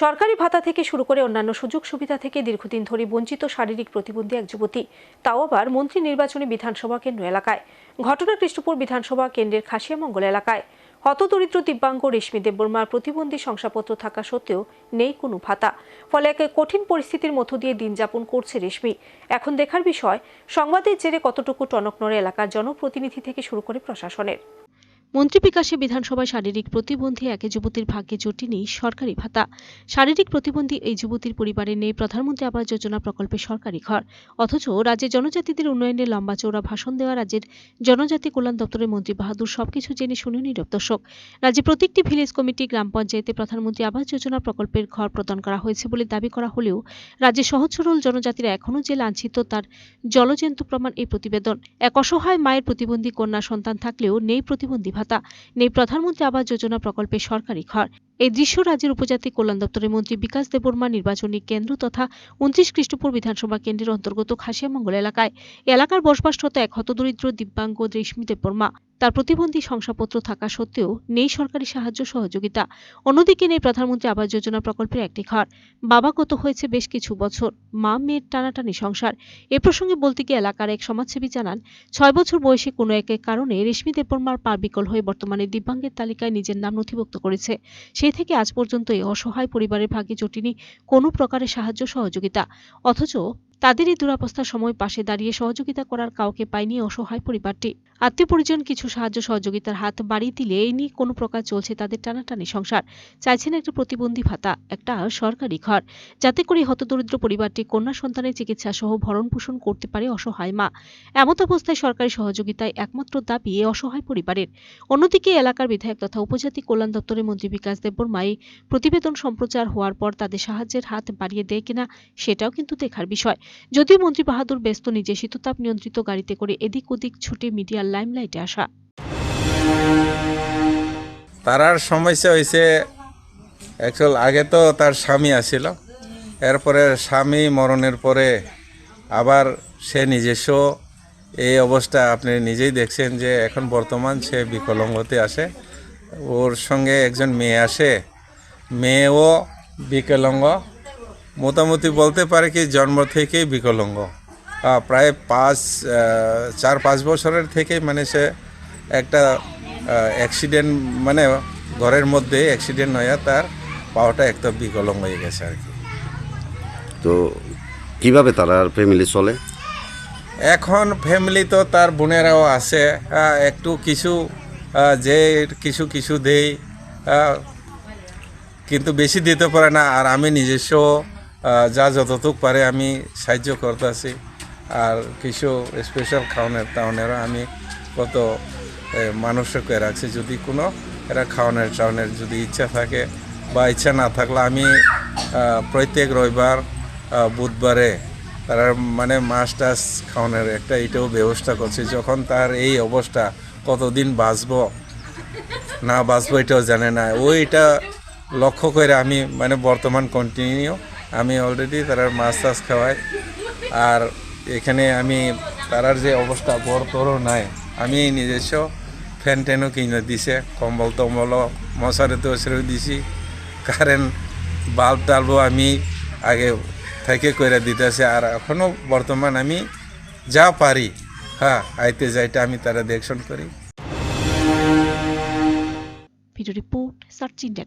সরকারি ভাতা থেকে শুরু করে অন্যান্য সুযোগ সুবিধা থেকে দীর্ঘদিন ধরে বঞ্চিত শারীরিক প্রতিবন্ধী এক যুবতী। তাও আবার মন্ত্রী নির্বাচনী বিধানসভা কেন্দ্র এলাকায়। ঘটনা কৃষ্ণপুর বিধানসভা কেন্দ্রের খাসিয়ামঙ্গল এলাকায়। হতদরিদ্র দিব্যাঙ্গ রেশমি দেববর্মার প্রতিবন্ধী শংসাপত্র থাকা সত্ত্বেও নেই কোনো ভাতা। ফলে এক কঠিন পরিস্থিতির মধ্য দিয়ে দিন যাপন করছে রেশমি। এখন দেখার বিষয়, সংবাদের জেরে কতটুকু টনক নড়ে এলাকার জনপ্রতিনিধি থেকে শুরু করে প্রশাসনের। মন্ত্রী বিকাশে বিধানসভায় শারীরিক প্রতিবন্ধী এক যুবতীর ভাগ্যে জোটেনি সরকারি ভাতা। শারীরিক প্রতিবন্ধী এই যুবতীর পরিবারে নেই, প্রধানমন্ত্রী আবাস যোজনা প্রকল্পে সরকারি ঘর। অথচ রাজ্যের জনজাতিদের উন্নয়নে লম্বা চৌড়া ভাষণ দেওয়া, রাজ্যের জনজাতি কল্যাণ দপ্তরের মন্ত্রী বাহাদুর সবকিছু জেনে শুনে নীরব দর্শক। রাজ্যে প্রত্যেকটি ভিলেজ কমিটি, গ্রাম পঞ্চায়েতে প্রধানমন্ত্রী আবাস যোজনা প্রকল্পের ঘর প্রদান করা হয়েছে বলে দাবি করা হলেও রাজ্যে সহজ সরল জনজাতিরা এখনও যে লাঞ্ছিত, তার জলজন্তু প্রমাণ এই প্রতিবেদন। এক অসহায় মায়ের প্রতিবন্ধী কন্যা সন্তান থাকলেও নেই প্রতিবন্ধী ভাতা। নেই প্রধানমন্ত্রী আবাস যোজনা প্রকল্পে সরকারি ঘর। এই দৃশ্য রাজ্যের উপজাতি কল্যাণ দপ্তরের মন্ত্রী বিকাশ দেববর্মা নির্বাচনী কেন্দ্র তথা উনত্রিশ খ্রিস্টপুর বিধানসভা কেন্দ্রের অন্তর্গত খাসিয়ামঙ্গল এলাকায়। এলাকার বসবাসরত এক হতদরিদ্র দিব্যাঙ্গ রেশমি দেববর্মা। তার প্রতিবন্ধী শংসাপত্র থাকা সত্ত্বেও নেই সরকারি সাহায্য সহযোগিতা। অন্যদিকে নেই প্রধানমন্ত্রী আবাস যোজনা প্রকল্পের একটি ঘর। বাবা গত হয়েছে বেশ কিছু বছর, মা মেয়ের টানাটানি সংসার। এ প্রসঙ্গে বলতে গিয়ে এলাকার এক সমাজসেবী জানান, ছয় বছর বয়সে কোনো এক কারণে রেশমি দেববর্মার পা বিকল হয়ে বর্তমানে দিব্যাঙ্গের তালিকায় নিজের নাম নথিভুক্ত করেছে। সেই থেকে আজ পর্যন্ত এই অসহায় পরিবারের ভাগ্যে জটিনি কোনো প্রকারের সাহায্য সহযোগিতা। অথচ তাদের এই দুরাবস্থার সময় পাশে দাঁড়িয়ে সহযোগিতা করার কাউকে পায়নি অসহায় পরিবারটি। আত্মীয় পরিজন কিছু সাহায্য সহযোগিতার হাত বাড়িয়ে দিলে এই নিয়ে কোনো প্রকার চলছে তাদের টানাটানি সংসার। চাইছেন একটা প্রতিবন্ধী ভাতা, একটা সরকারি ঘর, যাতে করে হতদরিদ্র পরিবারটি কন্যা সন্তানের চিকিৎসা সহ ভরণ পোষণ করতে পারে অসহায় মা। এমত অবস্থায় সরকারি সহযোগিতায় একমাত্র দাবি এই অসহায় পরিবারের। অন্যদিকে এলাকার বিধায়ক তথা উপজাতি কল্যাণ দপ্তরের মন্ত্রী বিকাশ দেববর্মা এই প্রতিবেদন সম্প্রচার হওয়ার পর তাদের সাহায্যের হাত বাড়িয়ে দেয় কিনা সেটাও কিন্তু দেখার বিষয়। যদিও মন্ত্রী বাহাদুর ব্যস্ত নিজে শীততাপ নিয়ন্ত্রিত গাড়িতে করে এদিক ওদিক ছুটে মিডিয়ার লাইমলাইটে আসা। তারার সমস্যা হয়েছে অ্যাকচুয়াল আগে তো তার স্বামী আসছিল এরপরে স্বামী মরণের পরে আবার সে নিজস্ব। এই অবস্থা আপনি নিজেই দেখছেন যে এখন বর্তমান সে বিকলঙ্গতে আসে ওর সঙ্গে একজন মেয়ে আসে, মেয়েও বিকলঙ্গ। মোটামুটি বলতে পারে কি জন্ম থেকেই বিকলঙ্গ। প্রায় পাঁচ চার পাঁচ বছরের থেকে মানে সে একটা অ্যাক্সিডেন্ট মানে ঘরের মধ্যে অ্যাক্সিডেন্ট হয়ে তার পাওয়াটা একদম বিকলঙ্গ হয়ে গেছে আর কি। তো কীভাবে তারা ফ্যামিলি চলে? এখন ফ্যামিলি তো তার বোনেরাও আছে একটু কিছু যে কিছু কিছু দেই কিন্তু বেশি দিতে পারে না আর আমি নিজস্ব যা যতটুক পারে আমি সাহায্য করতেছি। আর কিছু স্পেশাল খাওয়ানোর টাউনেরও আমি কত মানুষকে রাখছি, যদি কোনো এরা খাওয়ানোর টাউনের যদি ইচ্ছা থাকে বা ইচ্ছা না থাকলে আমি প্রত্যেক রবিবার বুধবারে তার মানে মাছ টাছ খাওয়ানোর একটা এটাও ব্যবস্থা করছি। যখন তার এই অবস্থা কতদিন বাঁচব, না বাঁচবো এটাও জানে না। ওইটা লক্ষ্য করে আমি মানে বর্তমান কন্টিনিউ আমি অলরেডি তার মাছ টাছ খাওয়াই। আর এখানে আমি তারার যে অবস্থা বড় তোরও নাই। আমি নিজস্ব ফ্যান ট্যানও কিনে দিছে, কম্বল টম্বলও, মশারি টশারিও দিছি। কারেন্ট বাল্ব টাল্বও আমি আগে থেকে করে দিতেছে। আর এখনও বর্তমান আমি যা পারি হ্যাঁ আইতে যাইতে আমি তারা দেখশন করি। Video report search India